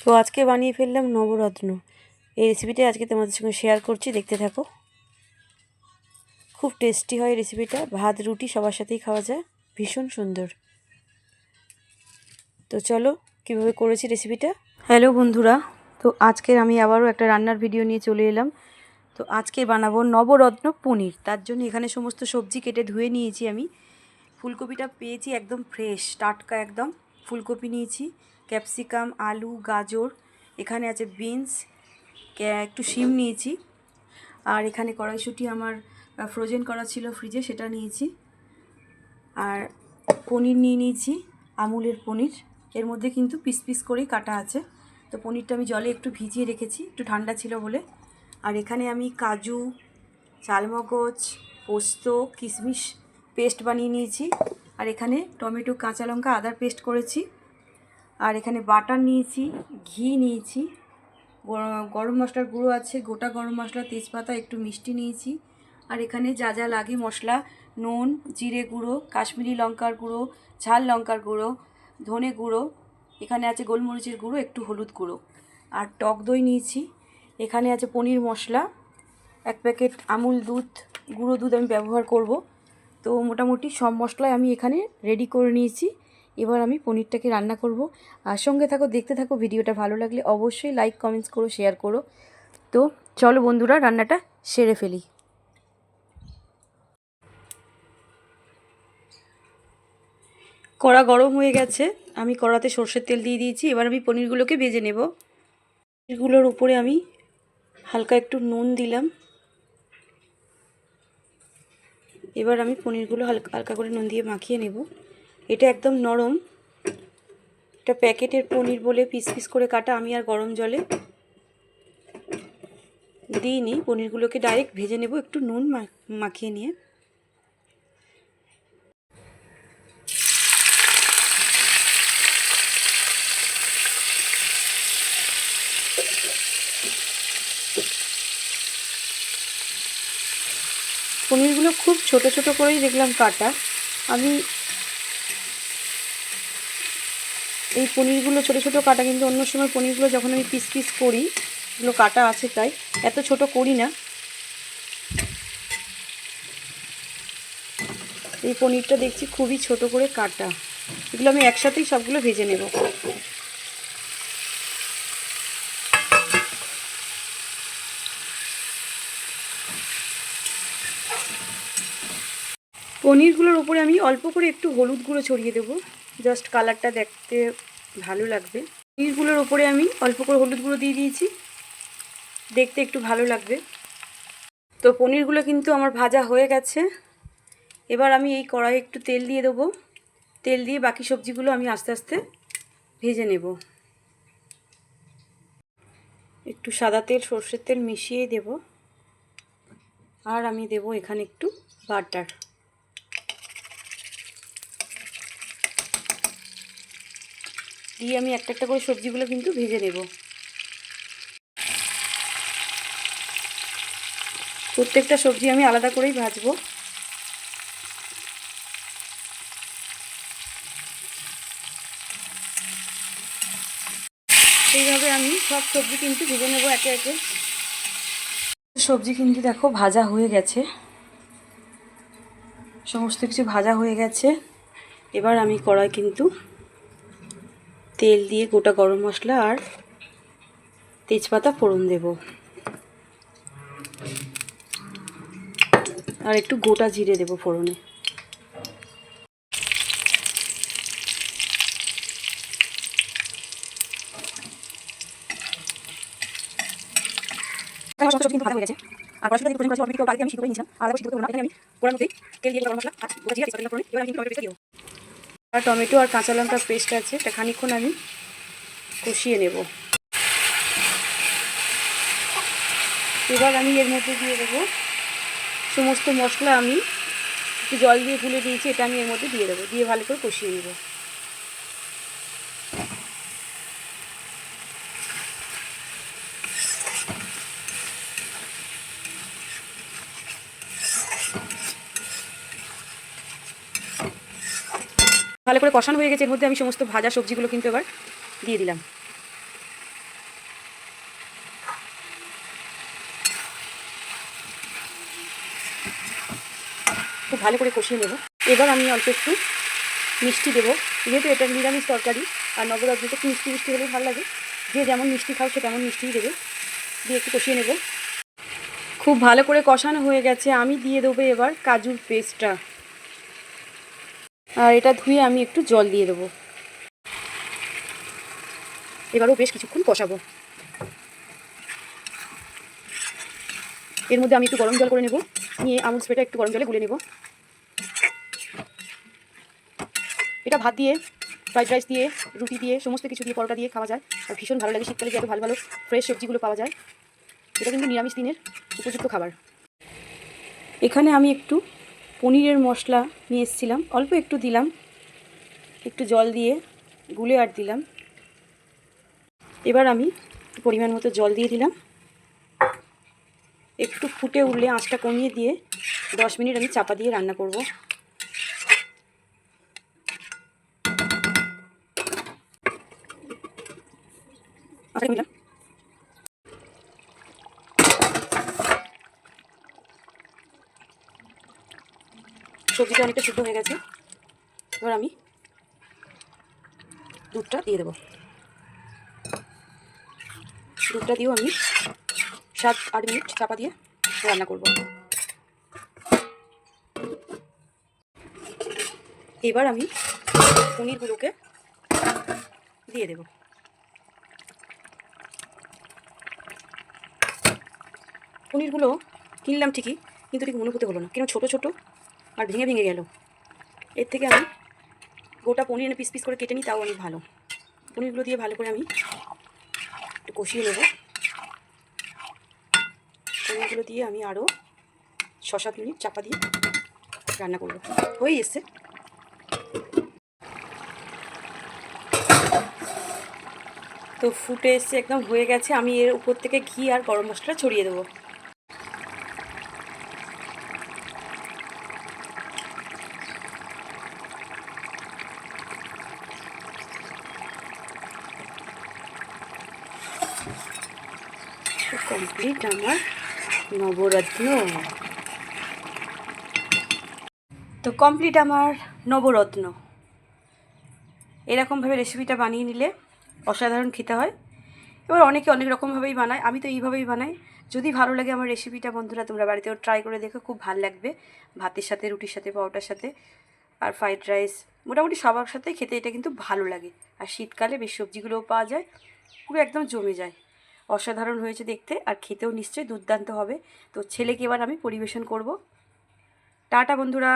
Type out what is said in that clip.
তো আজকে বানিয়ে ফেললাম নবরত্ন। এই রেসিপিটা আজকে তোমাদের সঙ্গে শেয়ার করছি, দেখতে থাকো। খুব টেস্টি হয় রেসিপিটা ভাত, রুটি সবার সাথেই খাওয়া যায়। ভীষণ সুন্দর। তো চলো, কীভাবে করেছি রেসিপিটা হ্যালো বন্ধুরা, তো আজকের আমি আবারও একটা রান্নার ভিডিও নিয়ে চলে এলাম। তো আজকে বানাবো নবরত্ন পনির। তার জন্য এখানে সমস্ত সবজি কেটে ধুয়ে নিয়েছি আমি। ফুলকপিটা পেয়েছি একদম ফ্রেশ টাটকা একদম। ফুলকপি নিয়েছি। ক্যাপসিকাম, আলু, গাজর, এখানে আছে বিনস একটু শিম নিয়েছি। আর এখানে কড়াইশুঁটি আমার ফ্রোজেন করা ছিল ফ্রিজে সেটা নিয়েছি। আর পনির নিয়ে নিয়েছি, আমুলের পনির। এর মধ্যে কিন্তু পিস পিস করেই কাটা আছে। তো পনিরটা আমি জলে একটু ভিজিয়ে রেখেছি, একটু ঠান্ডা ছিল বলে। আর এখানে আমি কাজু, চালমগজ, পোস্ত, কিশমিশ পেস্ট বানিয়ে নিয়েছি। আর এখানে টমেটো, কাঁচা লঙ্কা, আদার পেস্ট করেছি। আর এখানে বাটার নিয়েছি, ঘি নিয়েছি গরম মশলার গুঁড়ো আছে, গোটা গরম মশলা, তেজপাতা, একটু মিষ্টি নিয়েছি। আর এখানে যা যা লাগে, মশলা, নুন, জিরে গুঁড়ো, কাশ্মীরি লঙ্কার গুঁড়ো, ঝাল লঙ্কার গুঁড়ো, ধনে গুঁড়ো, এখানে আছে গোলমরিচের গুঁড়ো, একটু হলুদ গুঁড়ো। আর টক দই নিয়েছি, এখানে আছে পনির মশলা, এক প্যাকেট আমুল দুধ, গুঁড়ো দুধ আমি ব্যবহার করব। তো মোটামুটি সব মশলাই আমি এখানে রেডি করে নিয়েছি। এবার আমি পনিরটাকে রান্না করব। আর সঙ্গে থাকো, দেখতে থাকো ভিডিওটা ভালো লাগলে অবশ্যই লাইক কমেন্টস করো শেয়ার করো। তো চলো বন্ধুরা, রান্নাটা সেরে ফেলি। কড়া গরম হয়ে গেছে। আমি কড়াতে সর্ষের তেল দিয়ে দিয়েছি। এবার আমি পনিরগুলোকে ভেজে নেব। পনিরগুলোর উপরে আমি হালকা একটু নুন দিলাম। এবার আমি পনিরগুলো হালকা হালকা করে নুন দিয়ে মাখিয়ে নেব। এটা একদম নরম। এটা প্যাকেটের পনির বলে পিস পিস করে কাটা, আমি আর গরম জলে। দিইনি, পনিরগুলোকে ডাইরেক্ট ভেজে নেব, একটু নুন মাখিয়ে নিয়ে। পনিরগুলো খুব ছোট ছোট করেই দেখলাম কাটা। আমি এই পনিরগুলো, ছোট ছোট কাটা, কিন্তু অন্য সময় পনিরগুলো যখন আমি পিস পিস করি, এগুলো কাটা আছে তাই, এত ছোট করি না। এই পনিরটা দেখছি খুবই ছোট করে কাটা। এগুলো আমি একসাথেই সবগুলো ভেজে নেব। পনিরগুলোর উপরে আমি অল্প করে একটু হলুদ গুঁড়ো ছড়িয়ে দেবো। জাস্ট কালারটা দেখতে ভালো লাগবে। পনিরগুলোর ওপরে আমি অল্প করে হলুদ গুঁড়ো দিয়ে দিয়েছি। দেখতে একটু ভালো লাগবে। তো পনিরগুলো কিন্তু আমার ভাজা হয়ে গেছে। এবার আমি এই কড়াই একটু তেল দিয়ে দেবো। তেল দিয়ে বাকি সবজিগুলো আমি আস্তে আস্তে ভেজে নেব। একটু সাদা তেল, সর্ষের তেল মিশিয়ে দেব। আর আমি দেব এখানে একটু বাটার। দিয়ে আমি একটা একটা করে সবজিগুলো কিন্তু ভেজে নেব। প্রত্যেকটা সবজি আমি আলাদা করেই ভাজবো। এইভাবে আমি সব সবজি কিন্তু ভেজে নেব একে একে। সবজি কিন্তু দেখো ভাজা হয়ে গেছে। সমস্ত কিছু ভাজা হয়ে গেছে। এবার আমি কড়াই কিন্তু তেল দিয়ে গোটা গরম মশলা আর তেজপাতা ফোড়ন দেব। আর একটু গোটা জিরে দেব ফোড়নে। আর আমি আর টমেটো আর কাঁচা লঙ্কার পেস্ট আছে, এটা খানিক্ষণ আমি কষিয়ে নেব। এবার আমি এর মধ্যে দিয়ে দেবো সমস্ত মশলা আমি, একটু জল দিয়ে গুলে দিয়েছি, এটা আমি এর মধ্যে দিয়ে দেবো, দিয়ে ভালো করে কষিয়ে নেব। ভালো করে কষানো হয়ে গেছে, এর মধ্যে আমি সমস্ত ভাজা সবজিগুলো কিন্তু এবার দিয়ে দিলাম। খুব ভালো করে কষিয়ে নেব। এবার আমি অল্প একটু মিষ্টি দেবো। যেহেতু এটা নিরামিষ তরকারি আর নবরাত্রি একটু মিষ্টি মিষ্টি হলে ভালো লাগে। যে যেমন মিষ্টি খাও, সে তেমন মিষ্টিই দেবে। দিয়ে একটু কষিয়ে নেব। খুব ভালো করে কষানো হয়ে গেছে। আমি দিয়ে দেবো এবার কাজুর পেস্টটা। আর এটা ধুয়ে আমি একটু জল দিয়ে দেবো। এবারও বেশ কিছুক্ষণ কষাবো। এর মধ্যে আমি একটু গরম জল করে নেব। নিয়ে আমুল স্প্রেটা একটু গরম জলে গুলে নেব। এটা ভাত দিয়ে, ফ্রাইড রাইস দিয়ে, রুটি দিয়ে, সমস্ত কিছু দিয়ে, পরোটা দিয়ে খাওয়া যায়। আর ভীষণ ভালো লাগে শীতকালে যে ভালো ভালো ফ্রেশ সবজিগুলো পাওয়া যায়। এটা কিন্তু নিরামিষ দিনের উপযুক্ত খাবার। এখানে আমি একটু পনিরের মশলা নিয়ে এসেছিলাম। অল্প একটু দিলাম। একটু জল দিয়ে গুলে আর দিলাম। এবার আমি পরিমাণ মতো জল দিয়ে দিলাম। একটু ফুটে উঠলে আঁচটা কমিয়ে দিয়ে দশ মিনিট আমি চাপা দিয়ে রান্না করব। আচ্ছা সবজিটা অনেকটা সিদ্ধ হয়ে গেছে। এবার আমি দুধটা দিয়ে দেবো। দুধটা দিয়েও আমি সাত আট মিনিট চাপা দিয়ে রান্না করব। এবার আমি পনিরগুলোকে দিয়ে দেব। পনিরগুলো কিনলাম ঠিকই, কিন্তু ঠিক মনে হতে হলো না। কেন ছোটো ছোটো আর ভেঙে ভেঙে গেল। এর থেকে আমি গোটা পনির এনে পিস পিস করে কেটে নিই, তাও অনেক ভালো। পনিরগুলো দিয়ে ভালো করে আমি একটু কষিয়ে নেব। পনিরগুলো দিয়ে আমি আরও ছ সাত মিনিট চাপা দিয়ে রান্না করব। হয়ে এসছে। তো ফুটে এসছে, একদম হয়ে গেছে। আমি এর উপর থেকে ঘি আর গরম মশলা ছড়িয়ে দেবো। কমপ্লিট আমার নবরত্ন। তো কমপ্লিট আমার নবরত্ন। এরকমভাবে রেসিপিটা বানিয়ে নিলে অসাধারণ খেতে হয়। এবার অনেকে অনেক রকমভাবেই বানায়, আমি তো এইভাবেই বানাই। যদি ভালো লাগে আমার রেসিপিটা বন্ধুরা, তোমরা বাড়িতেও ট্রাই করে দেখো, খুব ভালো লাগবে। ভাতের সাথে, রুটির সাথে, পরোটার সাথে আর ফ্রাইড রাইস মোটামুটি সবার সাথেই খেতে এটা কিন্তু ভালো লাগে। আর শীতকালে বেশ সবজিগুলোও পাওয়া যায়, পুরো একদম জমে যায়। অসাধারণ হয়েছে দেখতে, আর খেতেও নিশ্চয়ই দুর্দান্ত হবে। তো ছেলেকে এবার আমি পরিবেশন করব। টাটা বন্ধুরা।